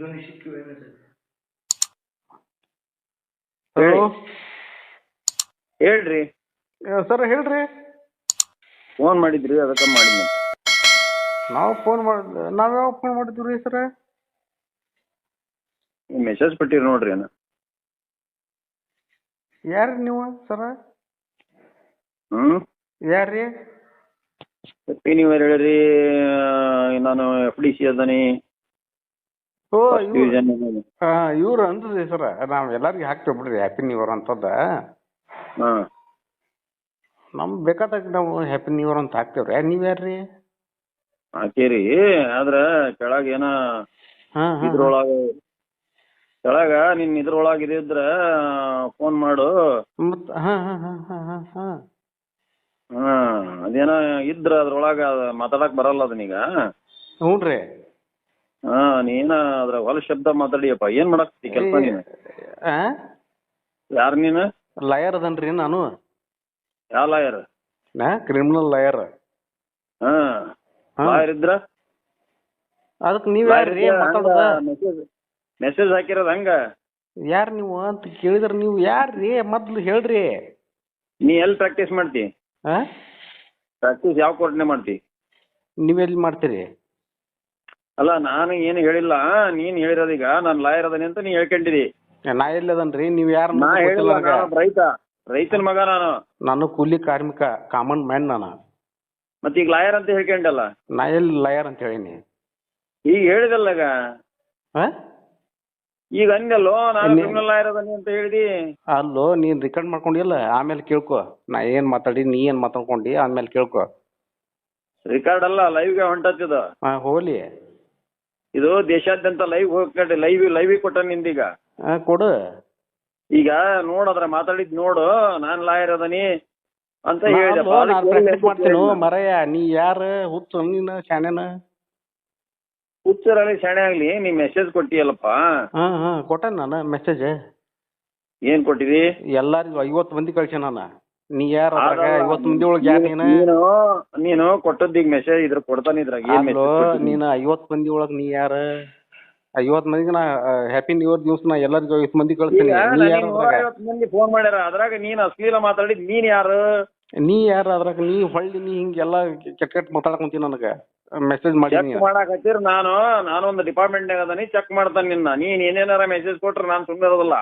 ಧ್ವನಿ ಸಿಕ್ಕಿವೆ ಏನಿದೆ ಹಲೋ ಹೇಳ್ರಿ. ಸರ್ ಹೇಳ್ರಿ. ಫೋನ್ ಮಾಡಿದ್ರಿ ಅದಕ್ಕೆ ಮಾಡಿದ್ನಿ ನಾವು ಫೋನ್ ಮಾಡಿ ನಾವು ಯಾವಾಗ ಫೋನ್ ಮಾಡಿದ್ವಿ ರೀ ಸರ ಮೆಸೇಜ್ ಕೊಟ್ಟಿರಿ ನೋಡ್ರಿ ಅಣ್ಣ. ಯಾರು ನೀವು ಸರ? ಹ್ಮ್? ಯಾರ್ರಿ? ನೀವು ಹೇಳ್ರಿ ನಾನು ಎಫ್ ಡಿ ಸಿ ಅದನಿ. ಓ ಇವ್ರು ಅಂದ್ರಿ ಸರ ನಾವ್ ಎಲ್ಲಾರ್ಗಿ ಹಾಕ್ತೇವ್ ಬಿಡ್ರಿ ಹ್ಯಾಪಿ ನ್ಯೂ ಇಯರ್ ಅಂತದ. ಹಾ. ನಮ್ ಬೇಕಾದಾಗ ನಾವು ಹ್ಯಾಪಿ ನ್ಯೂ ಇಯರ್ ಅಂತ ಹಾಕ್ತೇವ್ರಿ. ನೀವ್ ಯಾರ್ರಿ? ಹಾಕೇರಿ ಆದ್ರ ಕೆಳಗ ಏನ ಹಾಂ ಇದ್ರೊಳಗ ಕೆಳಗ ನಿನ್ ಇದ್ರೊಳಗ ಇದ್ರ ಫೋನ್ ಮಾಡು. ಹ ಹಾಂ ಹಾಂ ಹಾಂ ಹಾಂ ಹಾಂ ಹಾಂ. ಹಾ ಅದೇನ ಇದ್ರ ಅದ್ರೊಳಗ ಮಾತಾಡಕ್ ಬರಲ್ಲ ಅದನ್ನೀಗ ಹ್ಞೂ ರೀ ಹಾ ನೀನ ಅದ್ರ ಹೊಲ ಶಬ್ದ ಮಾತಾಡಿಯಪ್ಪ. ಏನ್ ಮಾಡಕ್ತಿ ಕೆಲಸ ನೀನು? ಆ? ಯಾರ್ ನೀನು? ಲಯರ್ ಅದನ್ರಿ ನಾನು. ಯಾವ ಲಾಯರ್? ನಾ ಕ್ರಿಮಿನಲ್ ಲಯರ್. ಹಾ ಹಾಂ. ಲಾಯರ್ ಇದ್ರ? ಅದಕ್ಕೆ ನೀವ್ ಯಾರ್ರಿ ಮಾತಾಡೋದ? ಮೆಸೇಜ್ ಹಾಕಿರೋದ್ ಹಂಗ? ಯಾರ್ ನೀವು ಅಂತ ಕೇಳಿದ್ರೆ ನೀವು ಯಾರ್ರಿ ಮೊದ್ಲು ಹೇಳ್ರಿ. ನೀ ಎಲ್ಲಿ ಪ್ರಾಕ್ಟೀಸ್ ಮಾಡ್ತಿ? ಆ? ಪ್ರಾಕ್ಟೀಸ್ ಯಾವ ಕೋರ್ಟ್ನೆ ಮಾಡ್ತಿ? ನೀವೆಲ್ಲಿ ಮಾಡ್ತೀರಿ? ಅಲ್ಲ ನಾನು ಏನು ಹೇಳಿಲ್ಲ. ನೀನ್ ಹೇಳಿರೋದೀಗ ನಾನ್ ಲಾಯರ್ ಅದನಿ ಅಂತ ನೀ ಹೇಳ್ಕೊಂಡಿದಿ. ನಾ ಇಲ್ಲದನ್ರಿ ನೀವ್ ಯಾರ ಯಾರು ನಾ ಹೇಳಿಲ್ಲ ನಾನು ರೈತ. ರೈತನ ಮಗ ನಾನು. ನಾನು ಕೂಲಿ ಕಾರ್ಮಿಕ ಕಾಮನ್ ಮ್ಯಾನ್ ನಾನು. ಮತ್ತೆ ಈಗ ಲಾಯರ್ ಅಂತ ಹೇಳ್ಕೊಂಡಲ್ಲ? ನಾ ಎಲ್ಲಿ ಲಾಯರ್ ಅಂತ ಹೇಳಿನಿ? ಈಗ ಹೇಳಿದಲ್ಲ ಈಗ? ಆ? ಈಗ ಅಂದಲ್ಲೋ ನಾನು ನೀ- ಕ್ರಿಮಿನಲ್ ಲಾಯರ್ ಅದನಿ ಅಂತ ಹೇಳಿದಿ. ಅಲ್ಲೋ ನೀನ್ ರೆಕಾರ್ಡ್ ಮಾಡ್ಕೊಂಡಿಲ್ಲ ಆಮೇಲೆ ಕೇಳ್ಕೊ. ನಾ ಏನ್ ಮಾತಾಡಿ ನೀ ಏನ್ ಮಾತಾಡ್ಕೊಂಡಿ ಆಮೇಲೆ ಕೇಳ್ಕೊ. ರಿಕಾರ್ಡ್ ಅಲ್ಲ ಲೈವ್ಗೆ ಹೊಂಟತ್ತಿದ ಹಾ ಹೋಲಿ ಇದು ದೇಶಾದ್ಯಂತ ಲೈವ್ ಹೋಗ್ಕೊಂಡು ಲೈವ್ ಲೈವ್ ಕೊಟ್ಟ ನಿಂದೀಗ. ಆ, ಕೊಡು. ಈಗ ನೋಡದ್ರ ಮಾತಾಡಿದ್ ನೋಡು ನಾನ್ ಲಾಯರ್ ಅದನಿ ಅಂತ ಹೇಳಿದೆ. ನಾನು ಪ್ರಾಕ್ಟೀಸ್ ಮಾಡ್ತೀನಿ ಮರಯ್ಯ ನೀ ಯಾರು ಹುಚ್ಚು ನೀನು ಶಾಣೆನ? ಹುಚ್ಚರಲ್ಲಿ ಶಾಣೆ ಆಗ್ಲಿ ನೀ ಮೆಸೇಜ್ ಕೊಟ್ಟಿಯಲ್ಲಪ್ಪ. ಹಾ ಹಾ ಕೊಟ್ಟೆ ನಾನು ಮೆಸೇಜ್ ಏನ್ ಕೊಟ್ಟಿದಿ? ಎಲ್ಲಾರಿಗೂ ಐವತ್ತು ಮಂದಿ ಕಳ್ಸಿ ನಾನು. ನೀ ಯಾರು ಅದ್ರಾಗ? ಆಗಲ್ಲ. ಐವತ್ತು ಮಂದಿ ಒಳಗೆ ಯಾರು ನೀನು? ನೀನು ನೀನು ಕೊಟ್ಟದ್ದೀಗ ಮೆಸೇಜ್ ಇದ್ರ ಕೊಡ್ತಾನೆ ಇದ್ರಾಗ ಏನ್ ಅಲ್ಲೋ ಮೆಸೇಜ್ ನೀನು ಐವತ್ತು ಮಂದಿ ಒಳಗ್ ನೀ ಯಾರ? ಐವತ್ ಮಂದಿಗೆ ನಾ ಹ್ಯಾಪಿ ನ್ಯೂ ಇಯರ್ ದಿವಸ ನಾ ಎಲ್ಲರಿಗೂ ಐವತ್ ಮಂದಿ ಕಳಿಸ್ತೀನಿ. ನೀ ಯಾರು ಅದ್ರಾಗ? ಮಂದಿ ಫೋನ್ ಮಾಡ್ಯಾರ ಅದ್ರಾಗ ನೀನ್ ಅಶ್ಲೀಲ ಮಾತಾಡಿದ್ ನೀನ್ ಯಾರು? ನೀ ಯಾರ ಅದ್ರಾಗ? ನೀ ಹೊಳ್ಳಿ ನೀ ಹಿಂಗೆಲ್ಲ ಕೆಟ್ಟ ಕೆಟ್ಟ ಮಾತಾಡ್ಕೊಂತೀನಿ ನನಗ. ಮೆಸೇಜ್ ಮಾಡಿ ಚೆಕ್ ನೀ. ಮಾಡಾಕತ್ತೀರ ನಾನು ಒಂದು ಡಿಪಾರ್ಟ್ಮೆಂಟ್ ಅದಾನಿ ಚೆಕ್ ಮಾಡ್ತಾನೆ ನಿನ್ನ. ನೀನ್ ಏನೇನಾರ ಮೆಸೇಜ್ ಕೊಟ್ರ ನಾನು ಸುಮ್ಮನೆ ಇರೋದಿಲ್ಲ.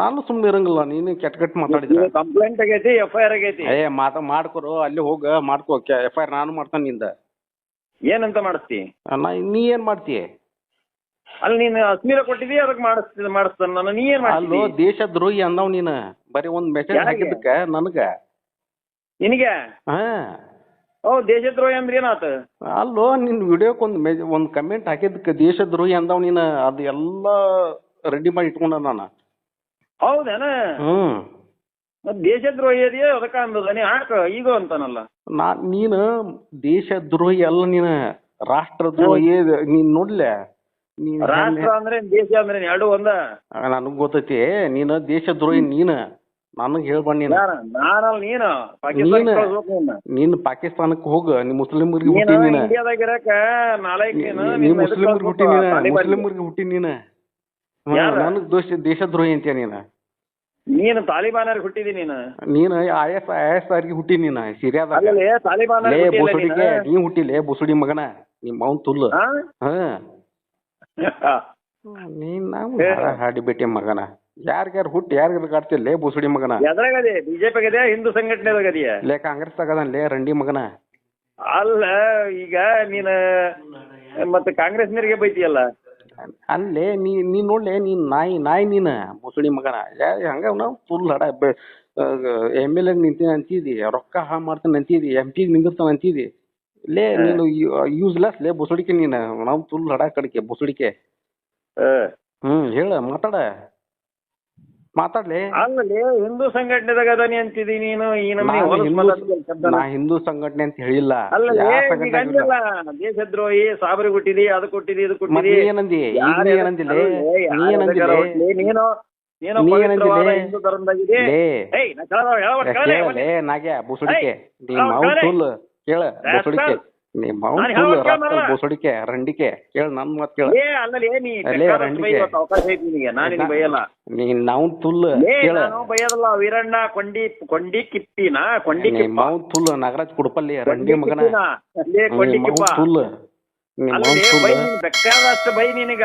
ನಾನು ಸುಮ್ಮನೆ ಇರಂಗಿಲ್ಲ. ನೀನು ಕೆಟ್ಟ ಕೆಟ್ಟ ಮಾತಾಡಿದ್ರೆ. ಕಂಪ್ಲೇಂಟ್ ಆಗೈತಿ ಎಫ್ ಐ ಆರ್ ಆಗೈತಿ. ಏ ಮಾತ ಮಾಡ್ಕೊರು ಅಲ್ಲಿ ಹೋಗ ಮಾಡ್ಕೋ ಎಫ್ ಐ ಆರ್ ನಾನು ಮಾಡ್ತಾನೆ ನಿಂದ. ಏನಂತ ಮಾಡಿಸ್ತಿ? ನಾ ನೀ ಏನು ಮಾಡ್ತೀಯ? ಅಲ್ಲಿ ನೀನು ಅಸ್ಮೀರ ಕೊಟ್ಟಿದಿ ಅದಕ್ಕೆ ಮಾಡಿಸ್ತೀನಿ ಮಾಡಿಸ್ತಾನೆ ನಾನು. ನೀ ಏನ್ ಅಲ್ಲೋ ಮಾಡ್ತಿ ದೇಶ ದ್ರೋಹಿ ಅಂದವ್ ನೀನು. ಬರೀ ಒಂದು ಮೆಸೇಜ್ ಯಾರಿಗೆ? ಹಾಕಿದ್ದಕ್ಕ ನನಗ. ನಿನಗೆ? ಹಾ. ಓ ದೇಶದ್ರೋಹಿ ಅಂದ್ರೆ ಏನಾತ? ಅಲ್ಲೋ ನಿನ್ ವಿಡಿಯೋಕ್ಕೆ ಒಂದು ಮೆಜ್ ಒಂದು ಕಮೆಂಟ್ ಹಾಕಿದ್ದಕ್ಕೆ ದೇಶ ದ್ರೋಹಿ ಅಂದವ್ ನೀನು. ಅದು ಎಲ್ಲ ರೆಡಿ ಮಾಡಿ ಇಟ್ಕೊಂಡ ನಾನು. ಹೌದೇನ? ಹ್ಮ್. ಮತ್ ದೇಶದ್ರೋಹಿ ಅದೇ ಅದಕ್ಕ ಅಂದದ ನೀ ಹಾಕ ಈಗ ಅಂತಾನಲ್ಲ. ನಾ ನೀನು ದೇಶ ದ್ರೋಹಿ ಅಲ್ಲ ನೀನು ರಾಷ್ಟ್ರ ದ್ರೋಹಿ ನೀನ್ ನೋಡ್ಲೆ? ನೀನ್ ರಾಷ್ಟ್ರ ಅಂದ್ರೆ ದೇಶ ಅಂದ್ರೆ ಎರಡು ಒಂದ? ನನಗ್ ಗೊತ್ತೈತಿ. ನೀನು ದೇಶ ದ್ರೋಹಿ ನೀನು. ನನಗ್ ಹೇಳ್ಬಾರ್ದು ನೀನು. ನಾನಲ್ಲ ನೀನು. ನೀನು. ಕಳ್ಸ್ಬೇಕು ನಿನ್ನ. ಪಾಕಿಸ್ತಾನಕ್ಕೆ ಹೋಗ. ನೀ ಮುಸ್ಲಿಮ್ ನೀನು ಹುಟ್ಟಿ ನೀನು ಇಂಡಿಯಾದಾಗ ಇರಕ ನಾಲ್ಕು ನೀ- ನೀನು ಮುಸ್ಲಿಮ್ರಿಗೆ ಹುಟ್ಟಿ ನೀನು. ಮುಸ್ಲಿಮ್ರಿಗೆ ಹುಟ್ಟಿ ನೀನು? ನನಗೆ ದೋಷ ದೇಶದ್ರೋಹಿ ಅಂತೀಯ ನೀನು. ನೀನು ತಾಲಿಬಾನರಿಗೆ ಹುಟ್ಟಿದಿ ನೀನು. ನೀನು ಐ ಎಸ್ ಐ ಎಸ್ ಆರ್ಗೆ ಹುಟ್ಟಿ ನೀನು ಸಿರಿಯಾದಾಗ ಅಲ್ಲೇ ತಾಲಿಬಾನ ಲೇ ಬುಸುಡಿಗೆ ನೀ ಹುಟ್ಟಿಲೇ ಬುಸುಡಿ ಮಗನ ನಿಮ್ಮ ಮೌನ್ ತುಲ್ಲು. ಹಾ? ನೀನ್ ನಾವು ಹಾಡಿಬೇಟಿ ಹಾಡಿ ಬಿಟ್ಟಿ ಮಗನ. ಯಾರ್ಗ್ಯಾರು ಹುಟ್ಟಿ ಯಾರ್ಗಾರು ಕಾಡ್ತಿಲ್ಲ ಲೇ ಬುಸುಡಿ ಮಗನ? ಎದ್ರಾಗದೆ ಬಿಜೆಪಿ ಗದೆ ಹಿಂದೂ ಸಂಘಟನೆದಾಗ ಇದೆಯಾ ಲೇ ಕಾಂಗ್ರೆಸ್ ತಗದನ್ ಲೇ ರಂಡಿ ಮಗನ. ಅಲ್ಲ ಈಗ ನೀನ ಮತ್ತೆ ಕಾಂಗ್ರೆಸ್ನರಿಗೆ ಬೈತಿಯಲ್ಲ? ಅಲ್ಲೇ ನೀ ನೀನ್ ನೋಡ್ಲೆ ನೀನ್ ನಾಯಿ ನಾಯಿ ನೀನ ಮುಸುಳಿ ಮಗನ. ಹಂಗ ನಾವು ಫುಲ್ ಹಡ ಎಂ ಎಲ್ ಎ ನಿಂತೀನಿ ಅಂತಿದಿ ರೊಕ್ಕ ಹಾ ಮಾಡ್ತಾನೆ ಅಂತಿದಿ ಎಂ ಪಿಗೆ ನಿಂದಿರ್ತಾನೆ ಅಂತಿದಿ. ಲೇ ನೀನು ಯೂಸ್ಲೆಸ್ ಲೇ ಬುಸುಡಿಕೆ ನೀನು. ನಾವು ಫುಲ್ ಹಡ ಕಡಿಕೆ ಬುಸುಡಿಕೆ. ಹ್ಮ್ ಹೇಳ ಮಾತಾಡ. ಮಾತಾಡ್ಲಿ. ಅಲ್ಲಲ್ಲಿ ಹಿಂದೂ ಸಂಘಟನೆದಾಗ ಅದನಿ ಅಂತಿದಿ ನೀನು ಈ ನಮ್ನಿ ನಾನು ಹೊಲಸ್ ಹಿಂದೂ ಮಾತಾಡ್ತೀಯ ಶಬ್ದನ. ನಾ ಹಿಂದೂ ಸಂಘಟನೆ ಅಂತ ಹೇಳಿಲ್ಲ. ಅಲ್ಲಲ್ಲಿ ಯಾವ ಈಗ ಸಂಘಟನೆ ಅಂದಿಲ್ಲ ದೇಶದ್ರೋಹಿ ಸಾಬರಿ ಹುಟ್ಟಿದಿ ಅದು ಕೊಟ್ಟಿದಿ ಇದು ಕೊಟ್ಟಿದಿ. ಏನಂದಿ ಈಗ ಯಾರ್ ನೀ ಯಾರ್- ಏನಂದಿಲ್ಲ ಅಲ್ಲೇ ನೀ ಯಾರ್ ಏನಂದಿಲ್ಲ ಎದಕ್ಕಾರ ಹುಟ್ಲಿ? ನೀನು ನೀನು ನೀ ಪವಿತ್ರವಾದ ಏನಂದಿಲ್ಲ? ಹಿಂದೂ ಧರ್ಮದಾಗಿದೆ. ಲೇ. ಏಯ್ ನಾ ನಾಗ್ಯ ಏಯ್, ಕೇಳ ಬುಸುಡಿಕೆ. ನಿಮ್ಮ ಬೋಸಡಿಕೆ ರಂಡಿಕೆ. ಕೇಳ ನನ್ ಮಾತ್ ಕೇಳ. ಅಲ್ಲೇ ಅವಕಾಶ ಐತಿ ನಿನಗೆ. ನಾನು ನಿನಗೆ ಬೈಯಲ್ಲ. ನೀನ್ ನಾವು ಕೇಳ. ಬೈಯೋದಲ್ಲ ವೀರಣ್ಣ ಕೊಂಡಿ ಕೊಂಡಿ ಕಿಪ್ಪಿನ ಕೊಂಡಿ ಕಿಪ್ಪ. ತುಲ್ ನಾಗರಾಜ್ ಕುಡಪಲ್ಲಿ ರಂಡಿ ಮಗನ. ಅಲ್ಲೇ ಕೊಂಡಿ ಕಿಪ್ಪ. ಬೈ ನಿನಗ.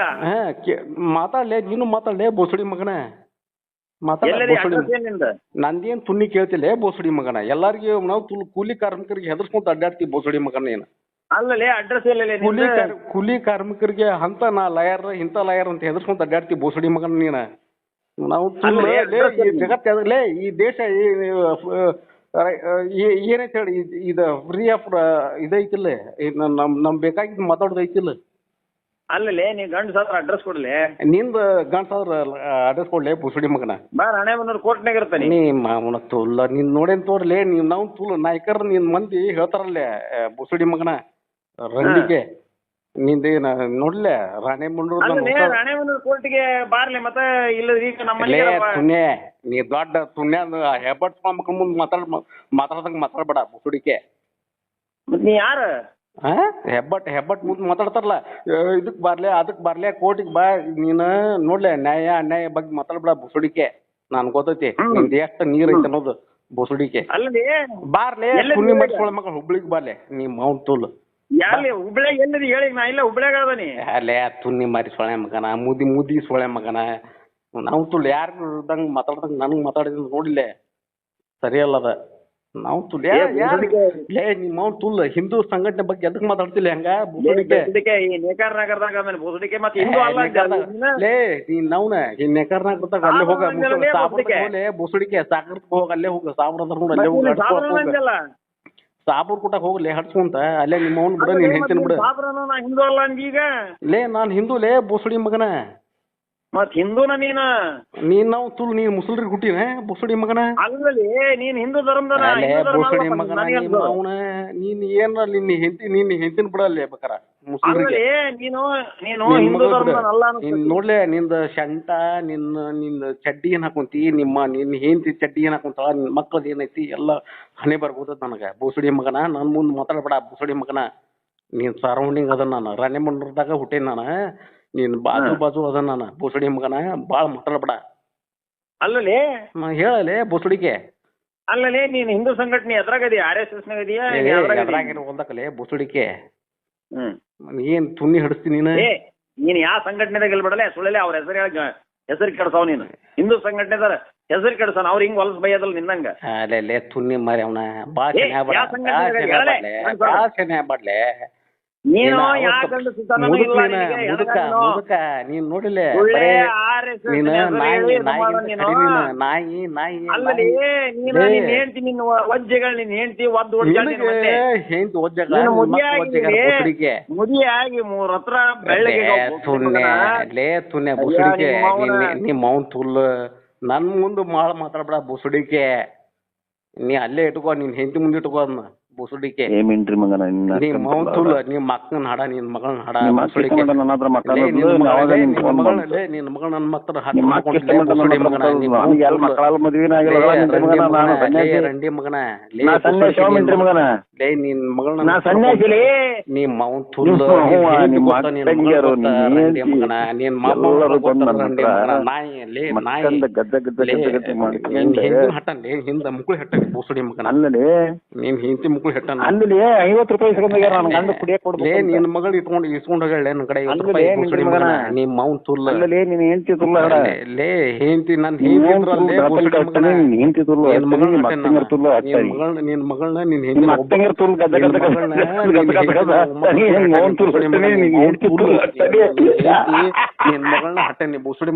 ಮಾತಾಡ್ಲೆ ನೀನು ಮಾತಾಡ್ಲೆ ಬೋಸಡಿ ಮಗನ. ನಂದೇನ್ ತುನ್ನಿ ಕೇಳ್ತಿಲ್ಲ ಬೋಸಡಿ ಮಗನ. ಎಲ್ಲಾರ್ಗಿ ನಾವು ತುಲ್ ಕೂಲಿ ಕಾರ್ಮಿಕರಿಗೆ ಹೆದರ್ಸ್ಕೊಂತ ಅಡ್ಡಾಡ್ತಿ ಬೋಸಡಿ ಮಗನ ಏನ ಅಲ್ಲಲೇ ಅಡ್ರೆಸ್ ಕೂಲಿ ಕಾರ್- ಕೂಲಿ ಕಾರ್ಮಿಕರಿಗೆ ಅಂತ ನಾ ಲಯರ್ ಇಂತ ಲಯರ್ ಅಂತ ಹೆದರ್ಸ್ಕೊಂತ ಅಡ್ಡಾಡ್ತಿ ಬೋಸಡಿ ಮಗನ ನೀನ. ನಾವು ತುಲ್ ಅಲ್ಲೇ ಲೇ, address ಈ ಈ ದೇಶ ಏನೈತೆ ಹೇಳಿ ಇದ್- ಇದ ಫ್ರೀ ಆಫ್ ಇದೈತಿಲ್ಲ ಇದ್ ನಮ್ ನಮ್ ನಮ್ ಬೇಕಾಗಿದ್ ಮಾತಾಡೋದು ಐತಿಲ್ಲ ಅಲ್ಲಲೇ ನೀ ಗಂಡ ಅಡ್ರೆಸ್ ಕೊಡ್ಲಿ? ನಿಂದ ಗಂಡ್ಸಾದ್ರ ಅಡ್ರೆಸ್ ಕೊಡ್ಲೆ ಪುಸುಡಿ ಮಗನ? ಬಾ ರಾಣೆಬೆನ್ನೂರು ಕೋರ್ಟ್ನಾಗ ಇರ್ತಾನೆ. ನೀ ಮಾಮನ ತುಲ್ಲ ನೀನ್ ನೋಡೇನ್ ತೋರ್ಲೆ ನೀವ್ ನಾವು ತುಲ್ಲ ನಾಯ್ಕರ್ ನಿನ್ ಮಂದಿ ಹೇಳ್ತಾರಲ್ಲೇ ಬುಸುಡಿ ಮಗನ ರಂಡಿಗೆ ನಿಂದೇನ ನೋಡ್ಲೆ ರಾಣೆ ಮುಂಡ್ರು ರಾಣೆ ರಾಣೆಬೆನ್ನೂರು ಕೋರ್ಟ್ಗೆ ಬಾರ್ಲಿ ಮತ್ತೆ ಇಲ್ಲ ಈಗ ನಮ್ಮ ಲೇ ಮನೆಗೆ ತುನ್ಯ ನೀ ದೊಡ್ಡ ತುನ್ಯ ಹೆಬ್ಬಟ್ ಮಕ್ಕ ಮುಂದ್ ಮಾತಾಡ್ ಮಾತಾಡ್ದಂಗ ಮಾತಾಡ್ಬೇಡ ಬುಸುಡಿಕೆ ಮತ್ ನೀ ಯಾರ? ಹಾ ಹೆಬ್ಬಟ್ ಹೆಬ್ಬಟ್ ಮುಂದೆ ಮಾತಾಡ್ತಾರಲ್ಲ. ಇದಕ್ಕೆ ಇದಕ್ ಬರ್ಲೆ ಅದಕ್ ಬರ್ಲೆ ಕೋರ್ಟಿಗೆ ಬಾ ನೀನ್ ನೋಡ್ಲೆ ನ್ಯಾಯ ಅನ್ಯಾಯ ಬಗ್ಗೆ ಮಾತಾಡ್ಬೇಡ ಬುಸುಡಿಕೆ. ನಾನ್ ಗೊತ್ತೈತಿ. ನಿಂದ ಎಷ್ಟ್ ನೀರ್ ಐತೆ ಅನ್ನೋದು ಬುಸುಡಿಕೆ. ಬಾರ್ಲೆ ಸುನ್ನಿ ಮಾಡಿಸ್ಕೊಳ್ಳ ಮಗ ಹುಬ್ಳಿಗ್ ಬಾರ್ಲೆ ನೀ ಮೌಂಟ್ ತುಲ್. ಯಾರ್ಲಿ ಹುಬ್ಳ್ಯಾಗ ಎಲ್ಲಿ ಹೇಳಿ ನಾ ಇಲ್ಲ ಹುಬ್ಳ್ಯಾಗ ಅದನಿ. ಅಲ್ಲೇ ತುನ್ನಿ ಮಾರಿ ಸೊಳೆ ಮಗನ ಮುದಿ ಮುದಿ ಸೊಳೆ ಮಗನ. ನಾವು ತುಲ್ ಯಾರು ಮಾತಾಡ್ದಂಗ್ ನನಗ್ ಮಾತಾಡಿದ್ ನೋಡಿಲ್ಲ. ಅದ ನಾವು ತುಲ್. ಲೇ ನಿಮ್ಮ ತುಲ್ ಹಿಂದೂ ಸಂಘಟನೆ ಬಗ್ಗೆ ಎದಕ್ ಮಾತಾಡ್ತಿಲ್ಲ ಹೆಂಗ ಬುಸುಡಿಕೆ ನೇಕಾರ ನಗರದಾಗ ಅದನ್ನ ಬುಸುಡಿಕೆ ಮತ್ತೆ ಹಿಂದೂ ಅಲ್ಲ ನೀನು? ಲೇ ನೀನ್ ನವ್ನ ಈ ನೆಕರ್ನಾಗ ಗೊತ್ತಾಗ ಅಲ್ಲೇ ಹೋಗ ಅಂಗಡಿಯಲ್ಲೇ ಬುಸುಡಿಕೆ. ಹೋಗಲೇ ಹೋಗ ಅಲ್ಲೇ ಹೋಗ ಸಾವಿರ ಅದ್ರ ನೋಡ್ ಅಲ್ಲೇ ಹೋಗ ನೀನು. ಸಾಬೂರ್ ಕುಟಕ್ ಹೋಗ್ಲಿ ಹಡ್ಸ್ಕೊಂತ ಅಲ್ಲೇ ನಿಮ್ಮ ಅವ್ನ್ ಬಿಡ ನೀನ್ ಹೇಳ್ತೀನಿ ಬಿಡ ನೀನು ನಾ ಹಿಂದೂ ಅಲ್ಲ ಈಗ ಲೇ ನಾನ್ ಹಿಂದೂ ಲೇ ಬುಸುಡಿ ಮಗನ ಮತ್ ಹಿಂದೂನ ನೀನ? ನೀನ್ ನಾವು ತುಳು ನೀನ್ ಮುಸಲ್ರಿಗೆ ಹುಟ್ಟಿನ ಬುಸುಡಿ ಮಗನ? ಅಲ್ಲಲ್ಲಿ ನೀನ್ ಹಿಂದೂ ಹಿಂದೂ ಬುಸುಡಿ ಮಗನ. ಅವನ ನೀನ್ ಏನ ನಿನ್ನ ಹೆಂಡತಿ ನಿನ್ನ ಹೆಂಡತಿನ ಬಿಡಲ್ಲ ಬೇಕಾರ ನೀನು ನೀನು ಹಿಂದೂ ನೀನ್. ನೋಡ್ಲೆ ನಿಂದ ಶಂಟ ನಿನ್ನ ನಿನ್ನ ಚಡ್ಡಿ ಏನ್ ಹಾಕೊಂತಿ ನಿಮ್ಮ ನಿನ್ನ ಹೆಂಡತಿ ಚಡ್ಡಿ ಏನ್ ಹಾಕೊಂತಾಳ ನಿನ್ ಮಕ್ಳದ್ ಏನೈತಿ ಎಲ್ಲ ಹಣೆ ಬರ್ಬೋದ ನನಗ. ಬುಸುಡಿ ಮಗನ ನನ್ ಮುಂದ್ ಮಾತಾಡ್ಬೇಡ ಬುಸುಡಿ ಮಗನ. ನೀನ್ ಸರೌಂಡಿಂಗ್ ಅದ ನಾನು ರಾಣಿಮಂಡ್ರದಾಗ ಹುಟ್ಟೇನ್ ನಾನು. ನೀನ್ ಬಾಜು ಬಾಜು ಅದ ನಾನು. ಬುಸುಡಿ ಮಗನ ಬಾಳ ಮಾತಾಡ್ಬೇಡ ಅಲ್ಲಲ್ಲಿ ನಾ ಹೇಳಲೆ ಬುಸುಡಿಗೆ ಅಲ್ಲಲ್ಲಿ ನೀನ್ ಹಿಂದೂ ಸಂಘಟನೆ ಎದ್ರಾಗದಿ ಆರ್ ಎಸ್ ಎಸ್ ನಾಗ ಇದೀಯಾ? ಏನ್ ಎದ್ರಾಗದಿ? ಎದ್ರಾಗಿರೋ ಹೊಲ್ದಕಲೆ ಬುಸುಡಿಕೆ ಏನ್ ತುಣ್ಣಿ ಹಿಡಿಸ್ತಿ ನೀನು? ನೀನ್ ಯಾವ ಸಂಘಟನೆದಾಗ ಇಲ್ಬಿಡಲೆ ಸುಳ್ಳಲೆ ಅವ್ರ ಹೆಸರು ಹೇಳ ಹೆಸರು ಕೆಡ್ಸಾವ್ ನೀನು. ಹಿಂದೂ ಸಂಘಟನೆದಾರ ಹೆಸರು ಕೆಡ್ಸಾನ ಅವ್ರ ಹಿಂಗ್ ಹೊಲಸ್ ಬೈಯದಲ್ಲ ನಿನ್ನಂಗ. ಅಲ್ಲೇ ತುಣ್ಣಿ ಮಾರಿ ಅವನ. ಬಾ ಏ, ಶನಿ ಯಾ ಸಂಘಟನೆ ಹೇಳಲೆ? ಬಾ ಬಾಡ್ಲೆ ನೀನು ಯಾಕಂದ್ರೆ ಯಾವ ಸುತ್ತಾನೂ ಇಲ್ಲ ನೀನು, ನಿನಗೆ, ಮುದುಕ ಎಡಗಣ್ಣು. ಮುದುಕ ನೀನ್ ನೋಡಿಲ್ಲ ನೀನು ಹೆಸರು ನಾಯಿ ಹೇಳಿ ನಾಯಿ ಮಾಡೋ ನೀನು. ನಾಯಿ ನಾಯಿ ಅಲ್ಲಲ್ಲಿ ನಾಯಿ. ನೀನು ಏ. ನಿನ್ ಹೆಂಡ್ತಿ ನಿನ್ನ ವಜ್ಜೆಗಳು ನಿನ್ ಹೆಂಡ್ತಿ ಒದ್ದು ಹೊಡ್ಕೊಂಡು ನಿನ್ ಮತ್ತೆ ಹೆಂತ್ ಒಜ್ಜಗ ನೀನು ನಿನ್ ಮುದಿ ಆಗಿ ಬುಸುಡಿಗೆ ಮುದಿ ಆಗಿ ಮೂರ್ ಹತ್ರ ಬೆಳ್ಳಗೆ ಲೇ ತುನ್ನೆ ಲೇ ತುನ್ನೆ ಬುಸುಡಿಕೆ ನಿಮ್ಮ ಅವ್ವನ. ನಿನ್ನ- ನಿಮ್ಮ ಮೌನ್ ತುಲ್ ನನ್ ಮುಂದೆ ಮಾಳ ಮಾತಾಡ್ಬೇಡ ಬುಸುಡಿಕೆ ನೀ ಅಲ್ಲೇ ಇಟ್ಕೋ ನಿನ್ ಹೆಂಡತಿ ಮುಂದೆ ಇಟ್ಕೋ ಅದನ್ನ ಬುಸುಡಿಕೆ. ಏ ಮಗ ಮಗನ ನಿನ್ನ ನೀ ಮೌನ್ ತುಲ್ ನಿಮ್ ಮಕ್ಕನ ಹಾಡ ನಿನ್ ಮಗಳನ್ನ ಹಾಡ ಬುಸುಡಿಕೆ ನನ್ನ ಹತ್ರ ಮಕ್ಕಳು ಮಗಳ- ನಿನ್ ಮಗಳ- ನಿನ್ನ ಮಗಳ ಮಕ್ಕಳ ನನ್ನ ಬುಸುಡಿ ಮಗನ, ಮಕ್ಕಳು ನನಗೆ ಎಲ್ಲ ಮಕ್ಕಳ. ಮಕ್ಕಳಲ್ಲ ಆಗಿಲ್ಲ ಮಗನ ನಾನು ಮಗನ, ಲೇ, ಸನ್ಯಾಸಿ. ರಂಡಿ ಮಗನ. ಲೇ, ನಾ ಸನ್ಯಾಸಿ ನಿನ್ನ- ಮಗನ. ಲೇ ನಿನ್ ಮಗಳನ್ನ ನಾ ಸನ್ಯಾಸಿ ಲೇ. ನೀ ಮೌನ್ ತುಲ್ ನಿಮ್ಮ ಅವ್ವ, ನಿಮ್ಮ ಅಕ್ಕಂಗಿಯರು, ನಿಮ್ಮ ರಂಡಿ ಮಗನ. ನೀನ್ ಬಂದು ನನ್ನ ರಂಡಿ ಮಗನ. ನಾಯಿ ಲೇ ನಾಯಿ. ಗದ್ದ ಗದ್ದ ಗದ್ದ ಗದ್ದ ಮಾಡಿ ನಿನ್ ಹಿಂದಿನ ಹಟ್ಟನ್ ಲೇ ಹಿಂದ ಮುಕ್ಕಳು ಹಟ್ಟ ಬುಸುಡಿ ಮಗನ. ಲೇ. ನೀನ್ ಹಿಂತಿ ಮುಕ್ಕಳು ಹೆಟ್ಟನ್ ಅಲ್ಲಿ ಐವತ್ತು ರೂಪಾಯಿ ಇಸ್ಕೊಂಡಾಗ ನನ್ನ ಗಂಡ ಕುಡಿಯಕ್ ಕೊಡ್ಬೇಕು. ನಿನ್ ಮಗಳು ಇಟ್ಕೊಂಡು ಇಸ್ಕೊಂಡ್ ಹೋಗ್ಯಾಳ ನನ್ನ ಕಡೆ ಐವತ್ತು ರೂಪಾಯಿ ನಿನ್ ಮಗನ. ಮಗನ ನೀ ಮೌನ್ ತುಲ್ಲ ಅಲ್ಲಲ್ಲಿ ನೀನ್ ಹೆಂಡತಿ ತುಲ್ಲ ಲೇ, ಹೆಂಡತಿ ನನ್ನ ಹೆಂಡತಿ ನೀನ್ ತುಲ್ಲ ನೀನ್ ಹೆಂಡ್ತಿ ತುಲ್ಲ ನಿನ್ ಮಗಳನ್ನ ನಿಮ್ಮ ತುಲ್ಲ ನಿನ್ ಮಗಳನ್ನ ನಿನ್ ಮಗಳನ್ನ ನಿನ್ ಹೆಂಡತಿ ತುಲ್ಲ ಗದ್ದ ನಿನ್ ಗದ್ದ ನಿನ್ ಮೌನ್ ತುಲ್ ಬುಸುಡಿ ಹಚ್ತಾನೆ, ಮಗನ, ನಿನ್ ಹೆಂಡ್ತಿ ತುಲ್ ತುಲ್ ಹಚ್ತಾನೆ. ನಿನ್ ಮಗಳನ್ನ ಹಟ್ಟೆ ಬುಸುಡಿ